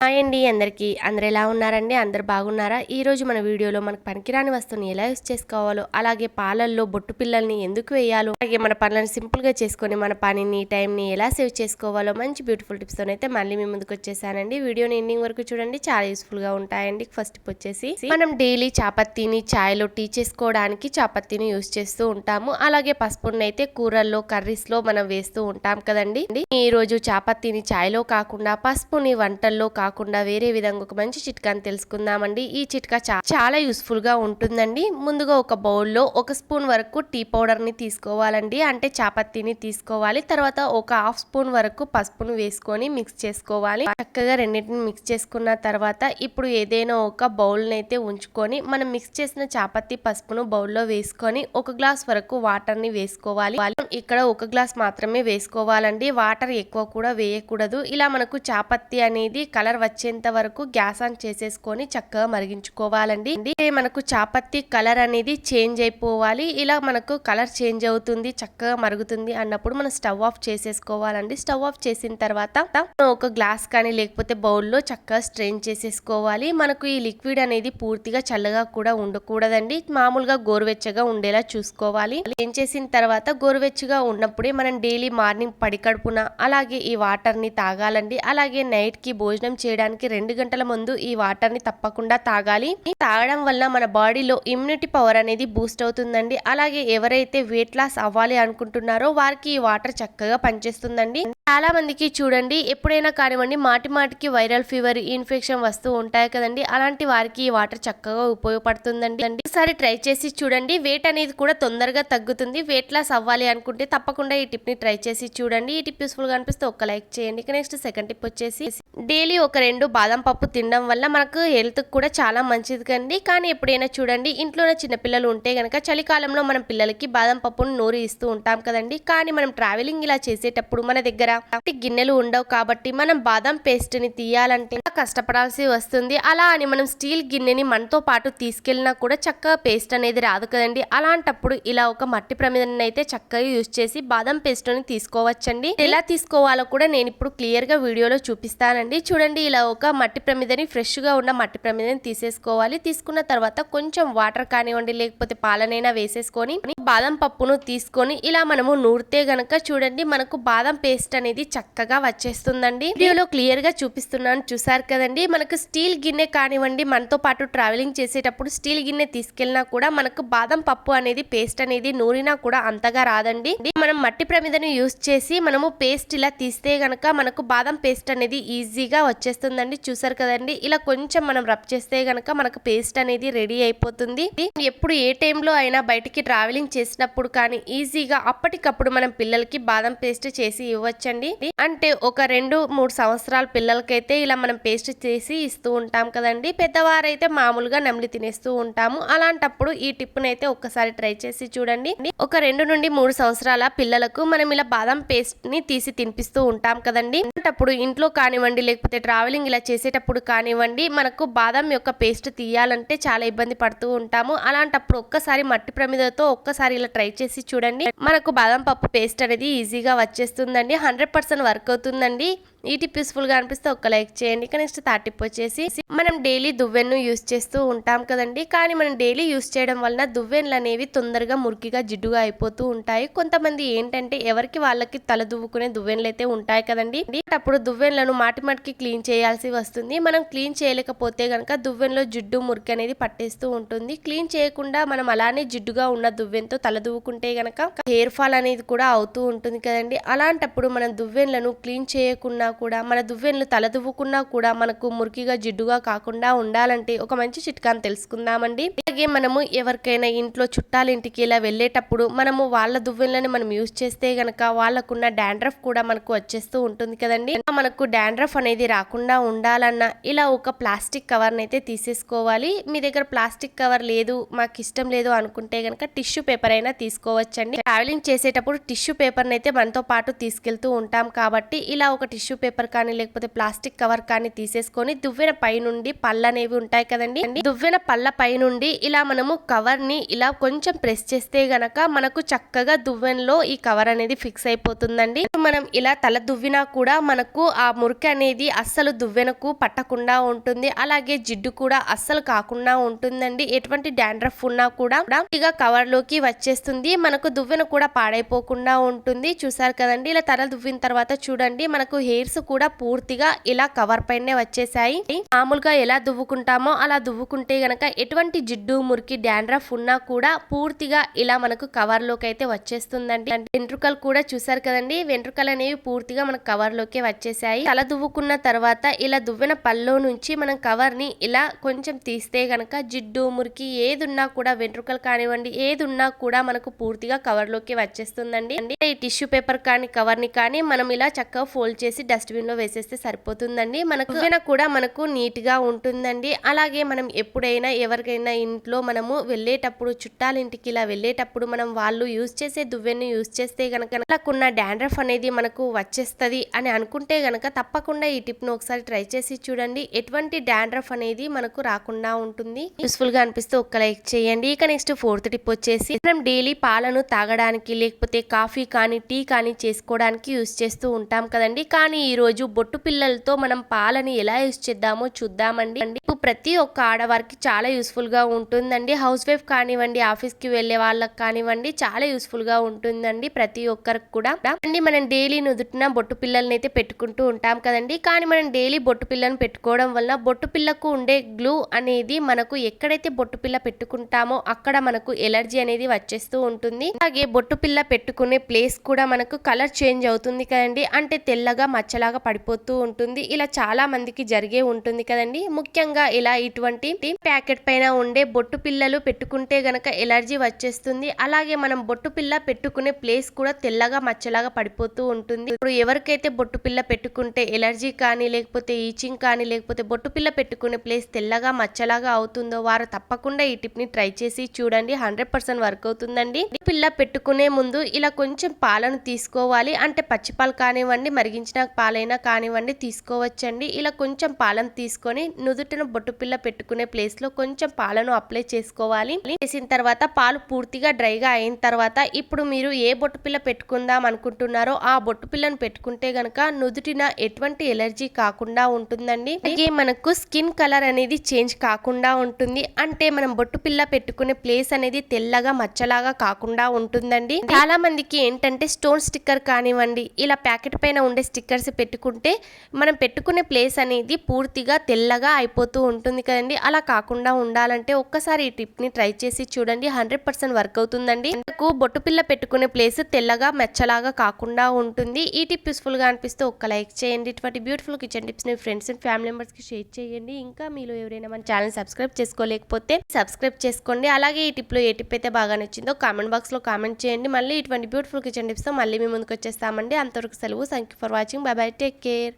Hi అండి అందరికీ. అందరు ఎలా ఉన్నారండి? అందరు బాగున్నారా? ఈ రోజు మన వీడియోలో మనకు పనికిరాని వస్తువుని ఎలా యూస్ చేసుకోవాలో అలాగే పాలల్లో బొట్టు పిల్లల్ని ఎందుకు వేయాలో అలాగే మన పనులను సింపుల్గా చేసుకొని మన పనిని టైంని ఎలా సేవ్ చేసుకోవాలో మంచి బ్యూటిఫుల్ టిప్స్ అయితే మళ్ళీ మీ ముందుకు వచ్చేసానండి. వీడియోని ఎండింగ్ వరకు చూడండి. చాలా యూస్ఫుల్గా ఉంటాయండి. ఫస్ట్ వచ్చేసి మనం డైలీ చాపత్తిని ఛాయ్లో టీ చేసుకోవడానికి చాపత్తిని యూస్ చేస్తూ ఉంటాము. అలాగే పసుపుని అయితే కూరల్లో కర్రీస్లో మనం వేస్తూ ఉంటాం కదండి. ఈ రోజు చాపత్తిని ఛాయ్లో కాకుండా పసుపుని వంటల్లో కాకుండా వేరే విధంగా ఒక మంచి చిట్కాని తెలుసుకుందామండి. ఈ చిట్కా చాలా యూస్ఫుల్గా ఉంటుందండి. ముందుగా ఒక బౌల్లో ఒక స్పూన్ వరకు టీ పౌడర్ని తీసుకోవాలండి. అంటే చాపత్తిని తీసుకోవాలి. తర్వాత ఒక హాఫ్ స్పూన్ వరకు పసుపును వేసుకొని మిక్స్ చేసుకోవాలి. చక్కగా రెండింటిని మిక్స్ చేసుకున్న తర్వాత ఇప్పుడు ఏదైనా ఒక బౌల్ అయితే ఉంచుకొని మనం మిక్స్ చేసిన చాపత్తి పసుపును బౌల్లో వేసుకొని ఒక గ్లాస్ వరకు వాటర్ని వేసుకోవాలి. ఇక్కడ ఒక గ్లాస్ మాత్రమే వేసుకోవాలండి. వాటర్ ఎక్కువ కూడా వేయకూడదు. ఇలా మనకు చాపత్తి అనేది కలర్ వచ్చేంత వరకు గ్యాస్ ఆన్ చేసేసుకొని చక్కగా మరిగించుకోవాలండి. మనకు చాపత్తి కలర్ అనేది చేంజ్ అయిపోవాలి. ఇలా మనకు కలర్ చేంజ్ అవుతుంది చక్కగా మరుగుతుంది అన్నప్పుడు మనం స్టవ్ ఆఫ్ చేసేసుకోవాలండి. స్టవ్ ఆఫ్ చేసిన తర్వాత ఒక గ్లాస్ కానీ లేకపోతే బౌల్లో చక్కగా స్ట్రెయిన్ చేసేసుకోవాలి. మనకు ఈ లిక్విడ్ అనేది పూర్తిగా చల్లగా కూడా ఉండకూడదండి. మామూలుగా గోరువెచ్చగా ఉండేలా చూసుకోవాలి. ఏం చేసిన తర్వాత గోరువెచ్చగా ఉన్నప్పుడే మనం డైలీ మార్నింగ్ పడి కడుపున అలాగే ఈ వాటర్ని తాగాలండి. అలాగే నైట్కి భోజనం చేయడానికి రెండు గంటల ముందు ఈ వాటర్ని తప్పకుండా తాగాలి. తాగడం వల్ల మన బాడీలో ఇమ్యూనిటీ పవర్ అనేది బూస్ట్ అవుతుందండి. అలాగే ఎవరైతే వెయిట్ లాస్ అవ్వాలి అనుకుంటున్నారో వారికి ఈ వాటర్ చక్కగా పనిచేస్తుందండి. చాలా మందికి చూడండి ఎప్పుడైనా కానివ్వండి మాటి మాటికి వైరల్ ఫీవర్ ఇన్ఫెక్షన్ వస్తూ ఉంటాయి కదండి. అలాంటి వారికి ఈ వాటర్ చక్కగా ఉపయోగపడుతుందండి. అండి ఒకసారి ట్రై చేసి చూడండి. వెయిట్ అనేది కూడా తొందరగా తగ్గుతుంది. వెయిట్ లాస్ అవ్వాలి అనుకుంటే తప్పకుండా ఈ టిప్ని ట్రై చేసి చూడండి. ఈ టిప్ యూస్ఫుల్గా అనిపిస్తే ఒక లైక్ చేయండి. ఇక నెక్స్ట్ సెకండ్ టిప్ వచ్చేసి డైలీ ఒక రెండు బాదం పప్పు తినడం వల్ల మనకు హెల్త్ కూడా చాలా మంచిది కండి. కానీ ఎప్పుడైనా చూడండి ఇంట్లోనే చిన్నపిల్లలు ఉంటే గనక చలికాలంలో మనం పిల్లలకి బాదం పప్పును నూరి ఇస్తూ ఉంటాం కదండి. కానీ మనం ట్రావెలింగ్ ఇలా చేసేటప్పుడు మన దగ్గర గిన్నెలు ఉండవు కాబట్టి మనం బాదం పేస్ట్ని తీయాలంటే కష్టపడాల్సి వస్తుంది. అలా అని మనం స్టీల్ గిన్నెని మనతో పాటు తీసుకెళ్ళినా కూడా చక్కగా పేస్ట్ అనేది రాదు కదండి. అలాంటప్పుడు ఇలా ఒక మట్టి ప్రమిదని అయితే చక్కగా యూజ్ చేసి బాదం పేస్ట్ని తీసుకోవచ్చండి. ఎలా తీసుకోవాలో కూడా నేను ఇప్పుడు క్లియర్గా వీడియోలో చూపిస్తానండి. చూడండి ఇలా ఒక మట్టి ప్రమిదని ఫ్రెష్గా ఉన్న మట్టి ప్రమిదని తీసేసుకోవాలి. తీసుకున్న తర్వాత కొంచెం వాటర్ కానివ్వండి లేకపోతే పాలనైనా వేసేసుకొని బాదం పప్పును తీసుకొని ఇలా మనము నూరితే గనక చూడండి మనకు బాదం పేస్ట్ అనేది చక్కగా వచ్చేస్తుందండి. వీడియోలో క్లియర్గా చూపిస్తున్నాను చూసారు కదండి. మనకు స్టీల్ గిన్నె కానివ్వండి మనతో పాటు ట్రావెలింగ్ చేసేటప్పుడు స్టీల్ గిన్నె తీసుకెళ్ళినా కూడా మనకు బాదం పప్పు అనేది పేస్ట్ అనేది నూరినా కూడా అంతగా రాదండి. మనం మట్టి ప్రమిదను యూస్ చేసి మనము పేస్ట్ ఇలా తీస్తే గనక మనకు బాదం పేస్ట్ అనేది ఈజీగా వచ్చేస్తుందండి చూసారు కదండి. ఇలా కొంచెం మనం రబ్ చేస్తే గనక మనకు పేస్ట్ అనేది రెడీ అయిపోతుంది. ఎప్పుడు ఏ టైంలో అయినా బయటికి ట్రావెలింగ్ చేసినప్పుడు కానీ ఈజీగా అప్పటికప్పుడు మనం పిల్లలకి బాదం పేస్ట్ చేసి ఇవ్వచ్చండి. అంటే ఒక రెండు మూడు సంవత్సరాల పిల్లలకైతే ఇలా మనం పేస్ట్ చేసి ఇస్తూ ఉంటాం కదండి. పెద్దవారైతే మామూలుగా నమిలి తినేస్తూ ఉంటాము. అలాంటప్పుడు ఈ టిప్ను అయితే ఒక్కసారి ట్రై చేసి చూడండి. ఒక రెండు నుండి మూడు సంవత్సరాల పిల్లలకు మనం ఇలా బాదం పేస్ట్ని తీసి తినిపిస్తూ ఉంటాం కదండి. అలాంటప్పుడు ఇంట్లో కానివ్వండి లేకపోతే ట్రావెలింగ్ ఇలా చేసేటప్పుడు కానివ్వండి మనకు బాదం యొక్క పేస్ట్ తీయాలంటే చాలా ఇబ్బంది పడుతూ ఉంటాము. అలాంటప్పుడు ఒక్కసారి మట్టి ప్రమిదతో ఒక్కసారి ఇలా ట్రై చేసి చూడండి. మనకు బాదం పప్పు పేస్ట్ అనేది ఈజీగా వచ్చేస్తుందండి. హండ్రెడ్ పర్సెంట్ వర్క్ అవుతుందండి. ఈ టిప్గా అనిపిస్తే ఒక లైక్ చేయండి. ఇక నెక్స్ట్ థర్డ్ టిప్ వచ్చేసి మనం డైలీ దువ్వెన్ను యూస్ చేస్తూ ఉంటాం కదండి. కానీ మనం డైలీ యూస్ చేయడం వలన దువ్వెన్లు అనేవి తొందరగా మురికిగా జిడ్డుగా అయిపోతూ ఉంటాయి. కొంతమంది ఏంటంటే ఎవరికి వాళ్ళకి తల దువ్వుకునే దువ్వెన్లు అయితే ఉంటాయి కదండి. అప్పుడు దువ్వెన్లను మాటి మాటికి క్లీన్ చేయాల్సి వస్తుంది. మనం క్లీన్ చేయలేకపోతే గనక దువ్వెన్లో జిడ్డు మురికి అనేది పట్టేస్తూ ఉంటుంది. క్లీన్ చేయకుండా మనం అలానే జిడ్డుగా ఉన్న దువ్వెన్తో తల దువ్వుకుంటే గనక హెయిర్ ఫాల్ అనేది కూడా అవుతూ ఉంటుంది కదండి. అలాంటప్పుడు మనం దువ్వెన్లను క్లీన్ చేయకుండా కూడా మన దువ్వెన్లు తలదువ్వుకున్నా కూడా మనకు మురికిగా జిడ్డుగా కాకుండా ఉండాలంటే ఒక మంచి చిట్కాను తెలుసుకుందామండి. అలాగే మనము ఎవరికైనా ఇంట్లో చుట్టాలింటికి ఇలా వెళ్ళేటప్పుడు మనము వాళ్ళ దువ్వెన్లని మనం యూజ్ చేస్తే గనక వాళ్ళకున్న డాండ్రఫ్ కూడా మనకు వచ్చేస్తూ ఉంటుంది కదండి. మనకు డాండ్రఫ్ అనేది రాకుండా ఉండాలన్నా ఇలా ఒక ప్లాస్టిక్ కవర్ని అయితే తీసేసుకోవాలి. మీ దగ్గర ప్లాస్టిక్ కవర్ లేదు మాకు ఇష్టం లేదు అనుకుంటే గనక టిష్యూ పేపర్ అయినా తీసుకోవచ్చండి. ట్రావెలింగ్ చేసేటప్పుడు టిష్యూ పేపర్ని అయితే మనతో పాటు తీసుకెళ్తూ ఉంటాం కాబట్టి ఇలా ఒక టిష్యూ పేపర్ కానీ లేకపోతే ప్లాస్టిక్ కవర్ కానీ తీసేసుకొని దువ్వెన పై నుండి పళ్ళు అనేవి ఉంటాయి కదండి. దువ్వెన పళ్ళ పై నుండి ఇలా మనము కవర్ని ఇలా కొంచెం ప్రెస్ చేస్తే గనక మనకు చక్కగా దువ్వెనలో ఈ కవర్ అనేది ఫిక్స్ అయిపోతుందండి. మనం ఇలా తల దువ్వినా కూడా మనకు ఆ మురికి అనేది అస్సలు దువ్వెనకు పట్టకుండా ఉంటుంది. అలాగే జిడ్డు కూడా అస్సలు కాకుండా ఉంటుందండి. ఎటువంటి డాండ్రఫ్ ఉన్నా కూడా ఇక కవర్లోకి వచ్చేస్తుంది. మనకు దువ్వెన కూడా పాడైపోకుండా ఉంటుంది. చూసారు కదండి ఇలా తల దువ్విన తర్వాత చూడండి మనకు హెయిర్స్ కూడా పూర్తిగా ఇలా కవర్ పైనే వచ్చేసాయి. మామూలుగా ఎలా దువ్వుకుంటామో అలా దువ్వుకుంటే గనక ఎటువంటి జిడ్డు మురికి డాండ్రఫ్ ఉన్నా కూడా పూర్తిగా ఇలా మనకు కవర్లోకి అయితే వచ్చేస్తుందండి వెంట్రుకలు కూడా చూసారు కదండి వెంట్రుకలు అనేవి పూర్తిగా మన కవర్ లోకే వచ్చేసాయి. తల దువ్వుకున్న తర్వాత ఇలా దువ్వెన పల్లో నుంచి మనం కవర్ని ఇలా కొంచెం తీస్తే గనక జిడ్డు మురికి ఏది ఉన్నా కూడా వెంట్రుకలు కానివ్వండి ఏది ఉన్నా కూడా మనకు పూర్తిగా కవర్లోకి వచ్చేస్తుందండి. అంటే ఈ టిష్యూ పేపర్ కానీ కవర్ని కానీ మనం ఇలా చక్కగా ఫోల్డ్ చేసి డస్ట్బిన్లో వేసేస్తే సరిపోతుందండి. మనకు దువ్వెన కూడా మనకు నీట్గా ఉంటుందండి. అలాగే మనం ఎప్పుడైనా ఎవరికైనా ఇంట్లో మనము వెళ్ళేటప్పుడు చుట్టాల ఇంటికి ఇలా వెళ్ళేటప్పుడు మనం వాళ్ళు యూజ్ చేసే దువ్వెని యూజ్ చేస్తే గనక వాళ్ళకున్న డాండ్రఫ్ అనేది మనకు వచ్చేస్తది అని అనుకుంటే గనక తప్పకుండా ఈ టిప్ను ఒకసారి ట్రై చేసి చూడండి. ఎటువంటి డాండ్రఫ్ అనేది మనకు రాకుండా ఉంటుంది. యూస్ఫుల్గా అనిపిస్తే ఒక్క లైక్ చేయండి. ఇక నెక్స్ట్ ఫోర్త్ టిప్ వచ్చేసి మనం డైలీ పాలను తాగడానికి లేకపోతే కాఫీ కానీ టీ కానీ చేసుకోవడానికి యూస్ చేస్తూ ఉంటాం కదండి. కానీ ఈ రోజు బొట్టు పిల్లలతో మనం పాలని ఎలా యూస్ చేద్దామో చూద్దామండి. అండి ప్రతి ఒక్క ఆడవారికి చాలా యూస్ఫుల్గా ఉంటుందండి. హౌస్ వైఫ్ కానివ్వండి ఆఫీస్కి వెళ్ళే వాళ్ళకి కానివ్వండి చాలా యూస్ఫుల్గా ఉంటుందండి ప్రతి ఒక్కరికి కూడా. అండి మనం డైలీ నుదుటిన బొట్టు పిల్లల్ని అయితే పెట్టుకుంటూ ఉంటాం కదండి. కానీ మనం డైలీ బొట్టు పిల్లని పెట్టుకోవడం వల్ల బొట్టు పిల్లకు ఉండే గ్లూ అనేది మనకు ఎక్కడైతే బొట్టు పిల్ల పెట్టుకుంటామో అక్కడ మనకు ఎలర్జీ అనేది వచ్చేస్తూ ఉంటుంది. అలాగే బొట్టు పిల్ల పెట్టుకునే ప్లేస్ కూడా మనకు కలర్ చేంజ్ అవుతుంది కదండి. అంటే తెల్లగా మచ్చ మచ్చలాగా పడిపోతూ ఉంటుంది. ఇలా చాలా మందికి జరిగే ఉంటుంది కదండి. ముఖ్యంగా ఇలా ఇటువంటి ప్యాకెట్ పైన ఉండే బొట్టు పిల్లలు పెట్టుకుంటే గనక ఎలర్జీ వచ్చేస్తుంది. అలాగే మనం బొట్టు పిల్ల పెట్టుకునే ప్లేస్ కూడా తెల్లగా మచ్చలాగా పడిపోతూ ఉంటుంది. ఇప్పుడు ఎవరికైతే బొట్టు పిల్ల పెట్టుకుంటే ఎలర్జీ కానీ లేకపోతే ఈచింగ్ కానీ లేకపోతే బొట్టు పిల్ల పెట్టుకునే ప్లేస్ తెల్లగా మచ్చలాగా అవుతుందో వారు తప్పకుండా ఈ టిప్ని ట్రై చేసి చూడండి. హండ్రెడ్ పర్సెంట్ వర్క్ అవుతుందండి. పిల్ల పెట్టుకునే ముందు ఇలా కొంచెం పాలను తీసుకోవాలి. అంటే పచ్చి పాలు కానివ్వండి మరిగించిన పాలైనా కానివ్వండి తీసుకోవచ్చండి. ఇలా కొంచెం పాలను తీసుకొని నుదుటిన బొట్టుపిల్ల పెట్టుకునే ప్లేస్లో కొంచెం పాలను అప్లై చేసుకోవాలి. చేసిన తర్వాత పాలు పూర్తిగా డ్రైగా అయిన తర్వాత ఇప్పుడు మీరు ఏ బొట్టుపిల్ల పెట్టుకుందాం అనుకుంటున్నారో ఆ బొట్టు పిల్లను పెట్టుకుంటే గనక నుదుటిన ఎటువంటి ఎలర్జీ కాకుండా ఉంటుందండి. అలాగే మనకు స్కిన్ కలర్ అనేది చేంజ్ కాకుండా ఉంటుంది. అంటే మనం బొట్టు పిల్ల పెట్టుకునే ప్లేస్ అనేది తెల్లగా మచ్చలాగా కాకుండా ఉంటుందండి. చాలా మందికి ఏంటంటే స్టోన్ స్టిక్కర్ కానివ్వండి ఇలా ప్యాకెట్ పైన ఉండే స్టిక్కర్స్ పెట్టుకుంటే మనం పెట్టుకునే ప్లేస్ అనేది పూర్తిగా తెల్లగా అయిపోతూ ఉంటుంది కదండి. అలా కాకుండా ఉండాలంటే ఒక్కసారి ఈ టిప్ని ట్రై చేసి చూడండి. హండ్రెడ్ పర్సెంట్ వర్క్ అవుతుందండి. మనకు బొట్టు పిల్ల పెట్టుకునే ప్లేస్ తెల్లగా మెచ్చలాగా కాకుండా ఉంటుంది. ఈ టిప్ యూస్ఫుల్గా అనిపిస్తే ఒక్క లైక్ చేయండి. ఇటువంటి బ్యూటిఫుల్ కిచెన్ టిప్స్ని ఫ్రెండ్స్ అండ్ ఫ్యామిలీ మెంబర్స్కి షేర్ చేయండి. ఇంకా మీరు ఎవరైనా మన ఛానల్ సబ్స్క్రైబ్ చేసుకోలేకపోతే సబ్స్క్రైబ్ చేసుకోండి. అలాగే ఈ టిప్లో ఏ టిప్ అయితే బాగా నచ్చిందో కామెంట్ బాక్స్లో కామెంట్ చేయండి. మళ్ళీ ఇటువంటి బ్యూటిఫుల్ కిచెన్ టిప్స్తో మళ్ళీ మీ ముందుకు వచ్చేస్తామండి. అంతవరకు సెలవు. Thank you for watching. Bye. Take care.